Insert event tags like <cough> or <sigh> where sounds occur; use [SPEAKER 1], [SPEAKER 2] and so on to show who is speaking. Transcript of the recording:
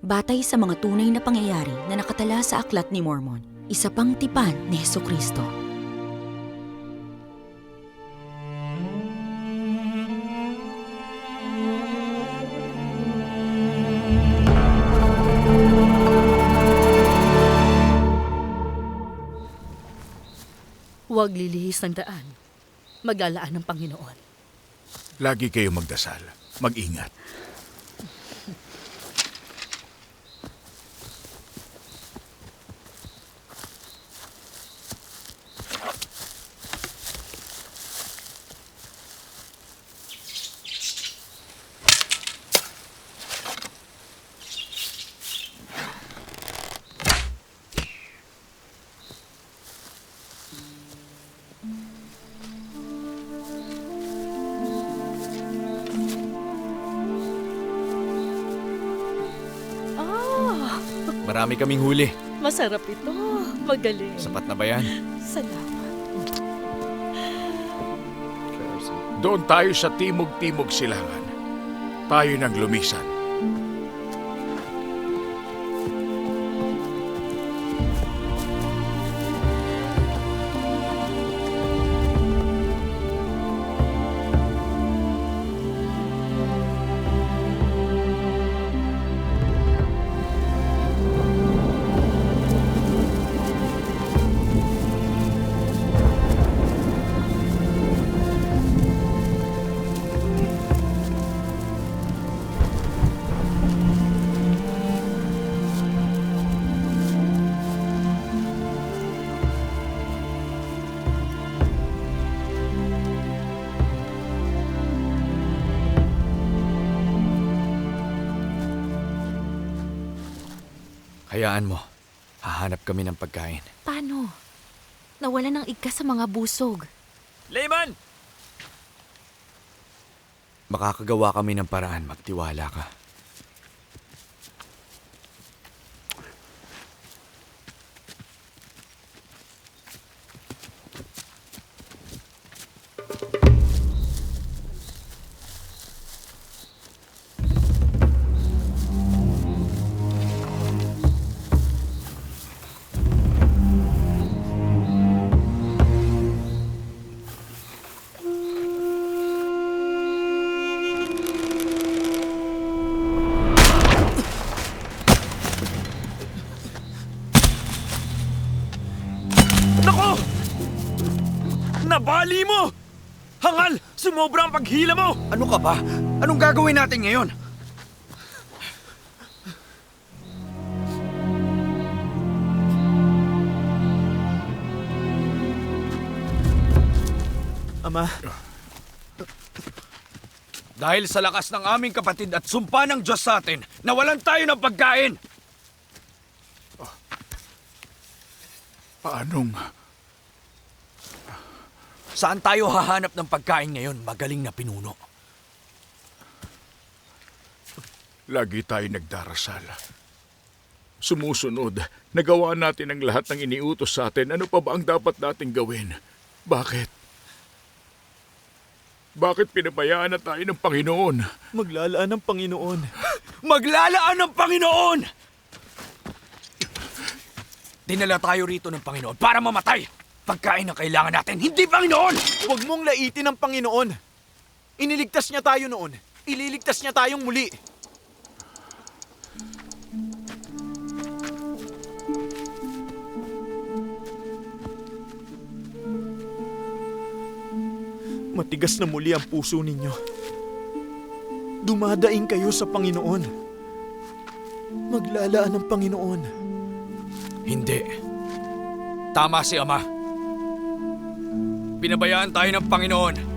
[SPEAKER 1] Batay sa mga tunay na pangyayari na nakatala sa Aklat ni Mormon, isa pang tipan ni Heso Kristo.
[SPEAKER 2] Huwag lilihis ng daan. Maglalaan ng Panginoon.
[SPEAKER 3] Lagi kayo magdasal. Mag-ingat.
[SPEAKER 4] Marami kaming huli.
[SPEAKER 2] masarap ito. Magaling.
[SPEAKER 4] Sapat na ba yan?
[SPEAKER 2] Salamat.
[SPEAKER 3] Doon tayo sa timog-timog silangan. Tayo nang lumisan.
[SPEAKER 4] Hayaan mo. Hahanap kami ng pagkain.
[SPEAKER 1] Paano? Nawala ng igkas sa mga busog.
[SPEAKER 4] Layman! Makakagawa kami ng paraan. Magtiwala ka.
[SPEAKER 5] Nabali mo! Hangal! Sumobra ang paghila mo!
[SPEAKER 4] Ano ka ba? Anong gagawin natin ngayon?
[SPEAKER 5] Ama,
[SPEAKER 4] Dahil sa lakas ng aming kapatid at sumpa ng Diyos sa atin, nawalan tayo ng pagkain!
[SPEAKER 3] Paanong...
[SPEAKER 4] Saan tayo hahanap ng pagkain ngayon? Magaling na pinuno.
[SPEAKER 3] Lagi tayo nagdarasal. Sumusunod, nagawa natin ang lahat ng iniutos sa atin. Ano pa ba ang dapat nating gawin? Bakit? Bakit pinabayaan na tayo ng Panginoon?
[SPEAKER 5] maglalaan ng Panginoon. <gasps>
[SPEAKER 4] Maglalaan ng Panginoon! Dinala tayo rito ng Panginoon para mamatay! Pagkain ang kailangan natin, hindi Panginoon!
[SPEAKER 5] Huwag mong laitin ang Panginoon. Iniligtas niya tayo noon. Ililigtas niya tayong muli. Matigas na muli ang puso ninyo. Dumadaing kayo sa Panginoon. Maglalaan ng Panginoon.
[SPEAKER 4] Hindi. Tama si Ama. Pinabayaan tayo ng Panginoon.